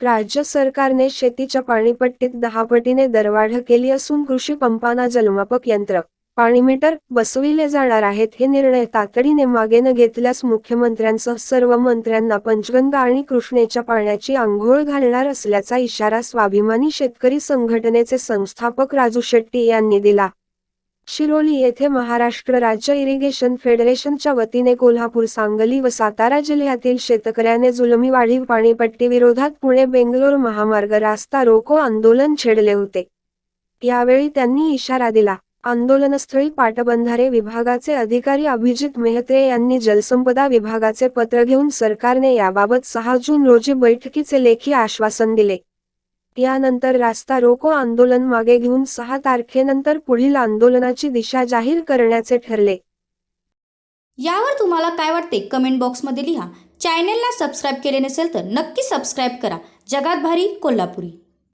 राज्य सरकारने शेतीच्या पाणीपट्टीत दहा पटीने दरवाढ केली असून कृषी पंपांना जलमापक यंत्र पाणी मीटर बसविले जाणार आहेत हे निर्णय तातडीने मागे न घेतल्यास मुख्यमंत्र्यांसह सर्व मंत्र्यांना पंचगंगा आणि कृष्णेच्या पाण्याची आंघोळ घालणार असल्याचा इशारा स्वाभिमानी शेतकरी संघटनेचे संस्थापक राजू शेट्टी यांनी दिला. शिरोली येथे महाराष्ट्र राज्य इरिगेशन फेडरेशनच्या वतीने कोल्हापूर सांगली व सातारा जिल्ह्यातील शेतकऱ्याने जुलमी वाढीव पाणीपट्टी विरोधात पुणे बेंगलोर महामार्ग रास्ता रोको आंदोलन छेडले होते. यावेळी त्यांनी इशारा दिला. आंदोलनस्थळी पाटबंधारे विभागाचे अधिकारी अभिजित मेहत्रे यांनी जलसंपदा विभागाचे पत्र घेऊन सरकारने याबाबत सहा जून रोजी बैठकीचे लेखी आश्वासन दिले. यानंतर रास्ता रोको आंदोलन मागे घेऊन सहा तारखेनंतर पुढील आंदोलनाची दिशा जाहीर करण्याचे ठरले. यावर तुम्हाला काय वाटते? कमेंट बॉक्समध्ये लिहा. चॅनेलला सबस्क्राईब केले नसेल तर नक्की सबस्क्राईब करा. जगात भारी कोल्हापुरी.